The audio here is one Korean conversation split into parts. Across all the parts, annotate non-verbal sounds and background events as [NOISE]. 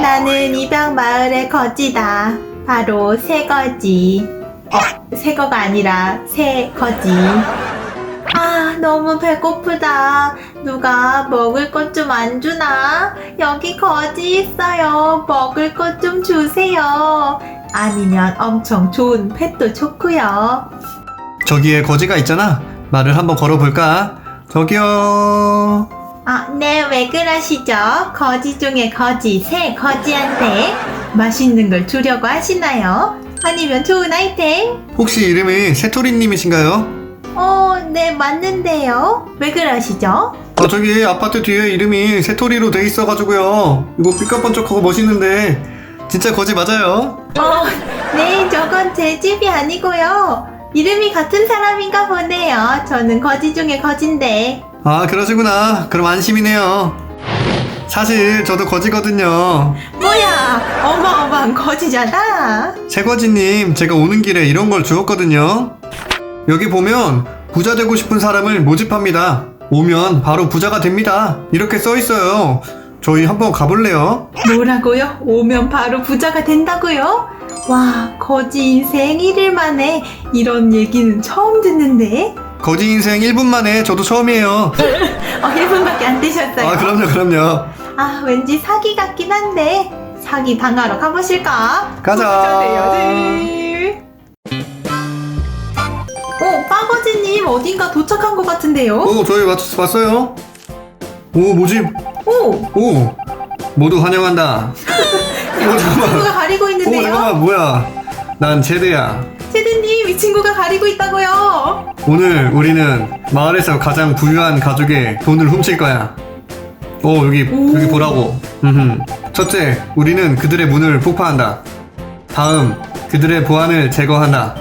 나는 입양 마을의 거지다. 바로 새거지. 어, 새거가 아니라 새거지. 아, 너무 배고프다. 누가 먹을 것 좀 안 주나? 여기 거지 있어요. 먹을 것 좀 주세요. 아니면 엄청 좋은 펫도 좋고요. 저기에 거지가 있잖아. 말을 한번 걸어볼까? 저기요. 아, 네, 왜 그러시죠? 거지 중에 거지, 새 거지한테 맛있는 걸 주려고 하시나요? 아니면 좋은 아이템? 혹시 이름이 새토리님이신가요? 어, 네, 맞는데요. 왜 그러시죠? 아 저기 아파트 뒤에 이름이 새토리로 돼 있어가지고요. 이거 삐까번쩍하고 멋있는데 진짜 거지 맞아요? 어, 네, 저건 제 집이 아니고요. 이름이 같은 사람인가 보네요. 저는 거지 중에 거진데. 아 그러시구나. 그럼 안심이네요. 사실 저도 거지거든요. 뭐야, 어마어마한 거지잖아. 새거지님 제가 오는 길에 이런 걸 주었거든요. 여기 보면 부자 되고 싶은 사람을 모집합니다. 오면 바로 부자가 됩니다. 이렇게 써 있어요. 저희 한번 가볼래요? 뭐라고요? 오면 바로 부자가 된다고요? 와, 거지 인생 1일 만에 이런 얘기는 처음 듣는데? 거지 인생 1분 만에 저도 처음이에요. [LAUGHS] 어, 1분밖에 안 되셨어요. 아 그럼요 그럼요. 아, 왠지 사기 같긴 한데 사기 당하러 가보실까? 가자. 부자돼야지. 어, 빠거지님 어딘가 도착한 것 같은데요? 오 저희 맞, 왔어요. 오 모집. 오, 오 모두 환영한다. [LAUGHS] 오 잠깐만. 친구가 가리고 오 있는데요? 잠깐만 뭐야? 난 제드야. 세드님, 이 친구가 가리고 있다고요? 오늘 우리는 마을에서 가장 부유한 가족의 돈을 훔칠 거야. 오 여기 오. 여기 보라고. 음흠. 첫째, 우리는 그들의 문을 폭파한다. 다음, 그들의 보안을 제거한다.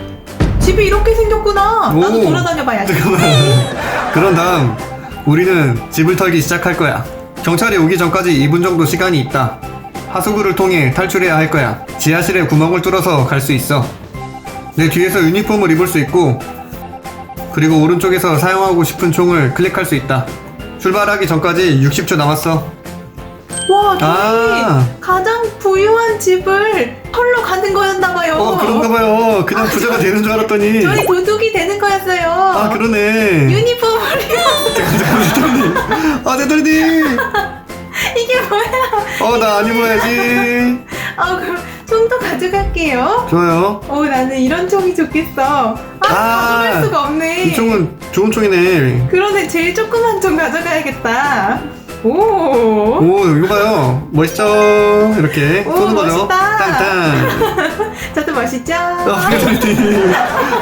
집이 이렇게 생겼구나. 나도 오. 돌아다녀 봐야지. 잠깐만. 그런 다음, 우리는 집을 털기 시작할 거야. 경찰이 오기 전까지 2분 정도 시간이 있다. 하수구를 통해 탈출해야 할 거야. 지하실에 구멍을 뚫어서 갈 수 있어. 내 뒤에서 유니폼을 입을 수 있고, 그리고 오른쪽에서 사용하고 싶은 총을 클릭할 수 있다. 출발하기 전까지 60초 남았어. 와, 저희 아. 가장 부유한 집을 털러 가는 거였나봐요. 어, 그런가 봐요. 그냥 부자가 되는 줄 알았더니. 저희 도둑이 되는 거였어요. 아, 그러네. 유니폼을 입었어. 잠깐, 잠깐, 세돌님. 아, 세돌님. [LAUGHS] 이게 뭐야? 어, 나 안 입어야지. 아, 그럼 총도 가져갈게요. 좋아요. 어, 나는 이런 총이 좋겠어. 아, 가져갈 수가 없네. 이 총은 좋은 총이네. 그러네, 제일 조그만 총 가져가야겠다. 오. 오, 이거 봐요. 멋있죠? 이렇게 오, 쏘는 거죠. 멋있다. 땅땅. [LAUGHS] 저도 멋있죠? 아.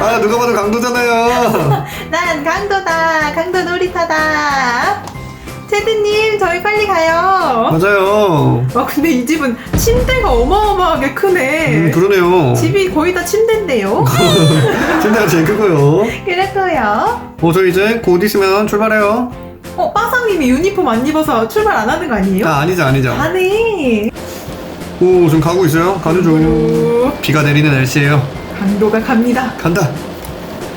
아, 누가 봐도 강도잖아요. [LAUGHS] 난 강도다. 강도 놀이터다. 테드님, 저희 빨리 가요. 맞아요. 와, 근데 이 집은 침대가 어마어마하게 크네. 음, 그러네요. 집이 거의 다 침대인데요. [LAUGHS] 침대가 제일 크고요. 그랬고요. 어, 저 이제 곧 있으면 출발해요. 어, 빠상님이 유니폼 안 입어서 출발 안 하는 거 아니에요? 아, 아니죠, 아니죠. 가네. 오, 지금 가고 있어요. 가는 중. 오, 비가 내리는 날씨예요. 강도가 갑니다. 간다.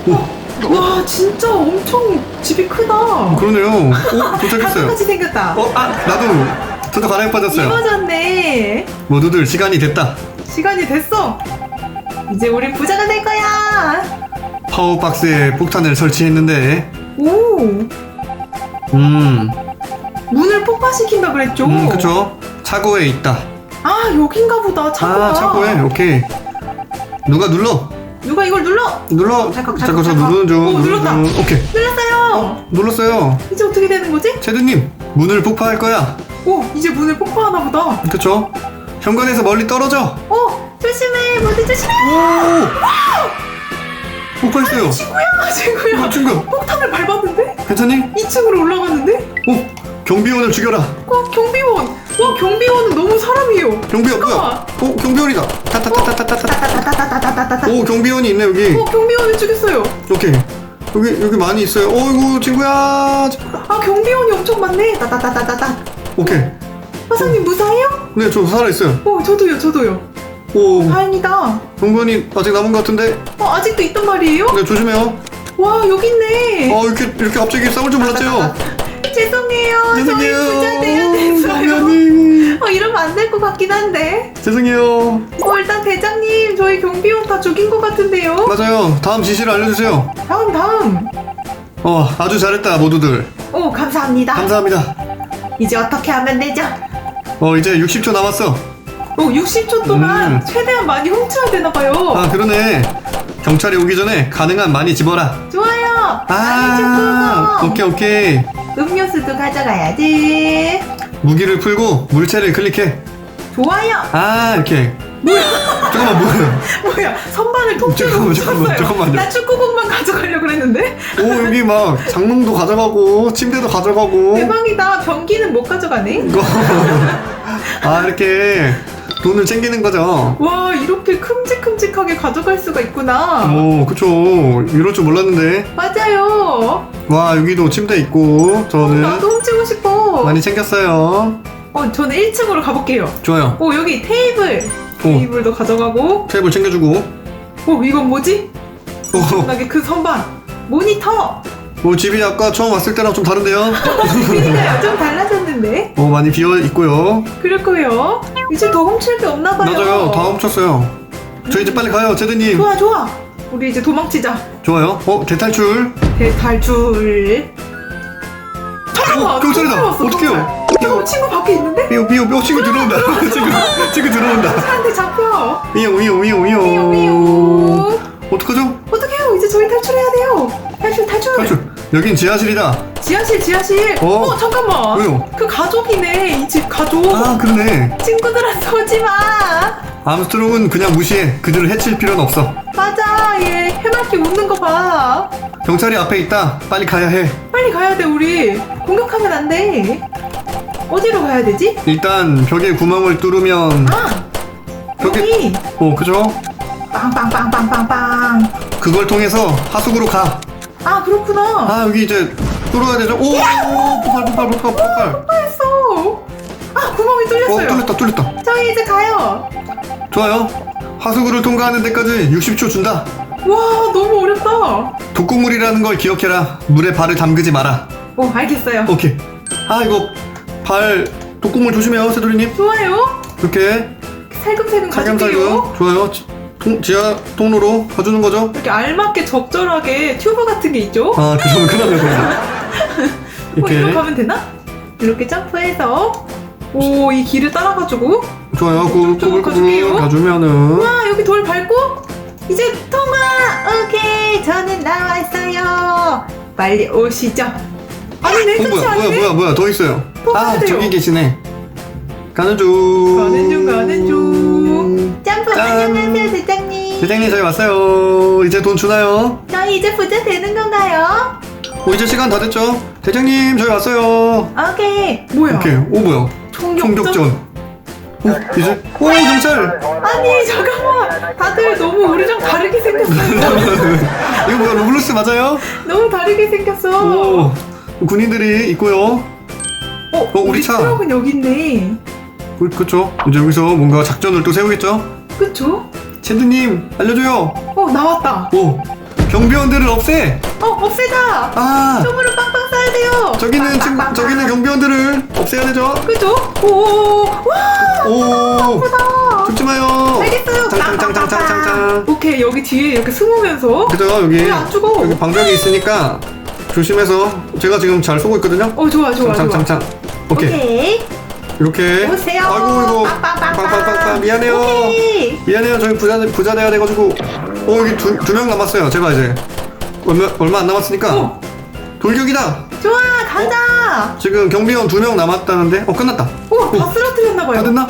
오, 와, 진짜 엄청 집이 크다. 그러네요. 오, [LAUGHS] 도착했어요. 가족같이 생겼다. 어, 아, 나도 저도 가랑이 빠졌어요. 이뻐졌네. 모두들 시간이 됐다. 시간이 됐어. 이제 우리 부자가 될 거야. 파워박스에 폭탄을 설치했는데, 오, 음, 문을 폭파시킨다 그랬죠? 음, 그쵸. 차고에 있다. 아, 여긴가 보다. 차고가. 아, 차고에, 오케이. 누가 눌러? 누가 이걸 눌러? 눌러. 잠깐, 잠깐, 저 잠깐. 누르는 중. 오, 누르는 눌렀다. 중. 오케이. 눌렀어요. 눌렀어요. 이제 어떻게 되는 거지? 체드님, 문을 폭파할 거야. 오, 이제 문을 폭파하나 보다. 그쵸? 현관에서 멀리 떨어져. 오, 조심해. 모두 조심해. 오! 폭파했어요. 친구야, 친구야. 어, 친구. 폭탄을 밟았는데? 괜찮니? 2층으로 올라갔는데? 오! 경비원을 죽여라. 어, 경비원. 와, 경비원은 너무 사람이에요. 경비원 뭐야? 오, 경비원이다. 타타타타타타타. 따따따따따따따따. 오, 경비원이 있네, 여기. 어, 경비원을 죽였어요. 오케이. 여기, 여기 많이 있어요. 어이구, 친구야. 아, 경비원이 엄청 많네. 따따따따따따. 오케이. 화사님 무사해요? 네, 저 살아 있어요. 어, 저도요, 저도요. 오, 다행이다. 경비원이 아직 남은 것 같은데? 어, 아직도 있단 말이에요? 네, 조심해요. 와, 여기 있네. 어, 이렇게, 이렇게 갑자기 싸울 줄 몰랐죠? 죄송해요. 죄송해요. 저희 부자 돼야. 경비원님. 어, 이러면 안 될 것 같긴 한데. 죄송해요. 어, 일단 대장님, 저희 경비원 다 죽인 것 같은데요? 맞아요. 다음 지시를 알려주세요. 다음, 다음. 어, 아주 잘했다, 모두들. 오, 감사합니다. 감사합니다. 이제 어떻게 하면 되죠? 어, 이제 60초 남았어. 오, 60초 동안 음. 최대한 많이 훔쳐야 되나봐요. 아, 그러네. 경찰이 오기 전에 가능한 많이 집어라. 좋아요. 많이 아, 좀 오케이, 오케이. 음료수도 가져가야지. 무기를 풀고 물체를 클릭해. 좋아요. 아, 이렇게. 뭐야? 잠깐만, 뭐야? [LAUGHS] 뭐야, 선반을 통째로 잠깐만. 잠깐만, 잠깐만요. 나 축구공만 가져가려고 그랬는데. 오, 여기 막 장롱도 가져가고, 침대도 가져가고. 대박이다. 변기는 못 가져가네. 이거. 아, 이렇게 돈을 챙기는 거죠. 와, 이렇게 큼직큼직하게 가져갈 수가 있구나. 오, 그쵸. 이럴 줄 몰랐는데. 맞아요. 와, 여기도 침대 있고, 저는 나도 훔치고 싶어. 많이 챙겼어요. 어, 저는 1층으로 가볼게요. 좋아요. 오, 여기 테이블. 오, 테이블도 가져가고. 테이블 챙겨주고. 오, 이건 뭐지? 오, 엄청나게 그 선반. 모니터. 오, 집이 아까 처음 왔을 때랑 좀 다른데요? 그러니까요. 좀 달라졌는데. 오, 많이 비어 있고요. 그럴 거예요. 이제 더 훔칠 게 없나 봐요. 맞아요. 다 훔쳤어요. 저 이제 빨리 가요, 제드님. 좋아, 좋아. 우리 이제 도망치자. 좋아요. 어, 대탈출. 대탈출. 어, 경찰이다. 어떡해요? 저 친구 밖에 있는데? 삐오, 삐오, 삐오, 친구 들어온다. [LAUGHS] [LAUGHS] 친구, 친구 들어온다. 사람한테 잡혀. 미용, 미우 미용. 미우. 어떡하죠? 어떡해요? 이제 저희 탈출해야 돼요. 탈출, 탈출. 탈출. 여긴 지하실이다. 지하실, 지하실. 어? 어, 잠깐만. 왜요? 그 가족이네. 이 집 가족. 아, 그러네. 친구들한테 오지 마. 암스트롱은 그냥 무시해. 그들을 해칠 필요는 없어. 맞아. 얘 해맑게 웃는 거 봐. 경찰이 앞에 있다. 빨리 가야 해. 빨리 가야 돼, 우리. 공격하면 안 돼. 어디로 가야 되지? 일단 벽에 구멍을 뚫으면 아, 여기-. 어 그죠? 빵빵빵빵빵빵. 그걸 통해서 하수구로 가. 아, 그렇구나. 아 여기 이제 뚫어야 되죠? 오! 오 폭발 폭발 폭발 폭발. 했어. 아, 구멍이 어 뚫렸어요. 뚫렸다 뚫렸다. 저희 이제 가요. 좋아요. 하수구를 통과하는 데까지 60초 준다. 와, 너무 어렵다. 독극물이라는 걸 기억해라. 물에 발을 담그지 마라. 오, 알겠어요. 오케이. 아 이거 발 독극물 조심해요, 세돌이님. 좋아요. 이렇게 살금살금 가줄게요. 살금살금. 좋아요. 지- 통, 지하 통로로 가주는 거죠? 이렇게 알맞게 적절하게 튜브 같은 게 있죠? 아, 그러면 큰일 나요. 어, 이렇게. 이렇게 가면 되나? 이렇게 점프해서 오, 이 길을 따라가지고 좋아요. 좀 꾸꾸꾸꾸 가줄게요. 가주면은. 와, 여기 돌 밟고 이제 통과! 오케이, 저는 나왔어요. 빨리 오시죠. 아니네, 어, 끝이 뭐야. 뭐야, 뭐야, 뭐야, 더 있어요. 또 아, 가야 돼요. 저기 계시네. 가는 중. 가는 중, 가는 중. 점프, 짠. 안녕하세요, 대장님. 대장님, 저희 왔어요. 이제 돈 주나요? 저희 이제 부자 되는 건가요? 오, 이제 시간 다 됐죠? 대장님, 저희 왔어요. 오케이. 뭐야? 오케이. 오, 뭐야? 총격전? 오, 이제. 오, 경찰! 아니, 잠깐만. 다들 너무 우리랑 다르게 생겼어요. [LAUGHS] 이거 뭐야, 로블록스 맞아요? 너무 다르게 생겼어. 오, 군인들이 있고요. 어, 어, 우리 차. 트럭은 여기 있네. 그, 그쵸? 이제 여기서 뭔가 작전을 또 세우겠죠? 그쵸? 샌드님, 알려줘요. 어, 나왔다. 오, 경비원들을 없애! 어, 없애자. 아! 총으로 빵빵 쏴야 돼요. 저기는 지금 빵빵빵빵. 저기는 경비원들을 없애야 되죠. 그죠? 오, 와, 오, 아프다. 죽지 마요. 알겠어요. 짱짱짱짱짱짱. 오케이, 여기 뒤에 이렇게 숨으면서. 그죠 여기 왜안 죽어? 여기 방벽이 있으니까 조심해서 제가 지금 잘 쏘고 있거든요. 어, 좋아, 좋아, 좋아. 짱짱짱짱. 오케이 오케이. 이렇게. 오세요. 아이고 이거 빵빵빵빵. 빵빵빵빵 미안해요. 오케이. 미안해요 저희 부자 부자 돼야 돼가지고. 어 여기 두두명 남았어요. 제가 이제 얼마 얼마 안 남았으니까 어. 돌격이다. 좋아, 가자. 지금 경비원 두 명 남았다는데 어 끝났다. 오, 다 쓰러뜨렸나봐요. 다 됐나?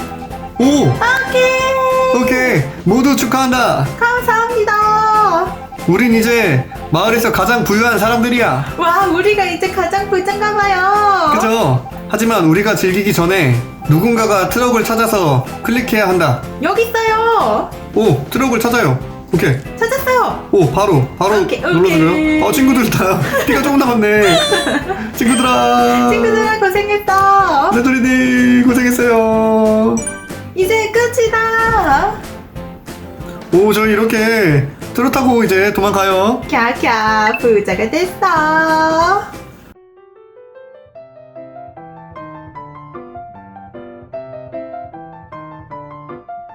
오 오케이. 오케이 모두 축하한다. 감사합니다. 우린 이제 마을에서 가장 부유한 사람들이야. 와, 우리가 이제 가장 부자인가 봐요. 그죠? 하지만 우리가 즐기기 전에 누군가가 트럭을 찾아서 클릭해야 한다. 여기 있어요. 오, 트럭을 찾아요. 오케이. 찾았어요. 오, 바로, 바로 오케이, 오케이. 눌러주세요. 어, 친구들 다 피가 조금 남았네. [LAUGHS] 친구들아. 친구들아 고생했다. 네돌이니 고생했어요. 이제 끝이다. 오, 저희 이렇게 트럭 타고 이제 도망가요. 캬캬 부자가 됐어.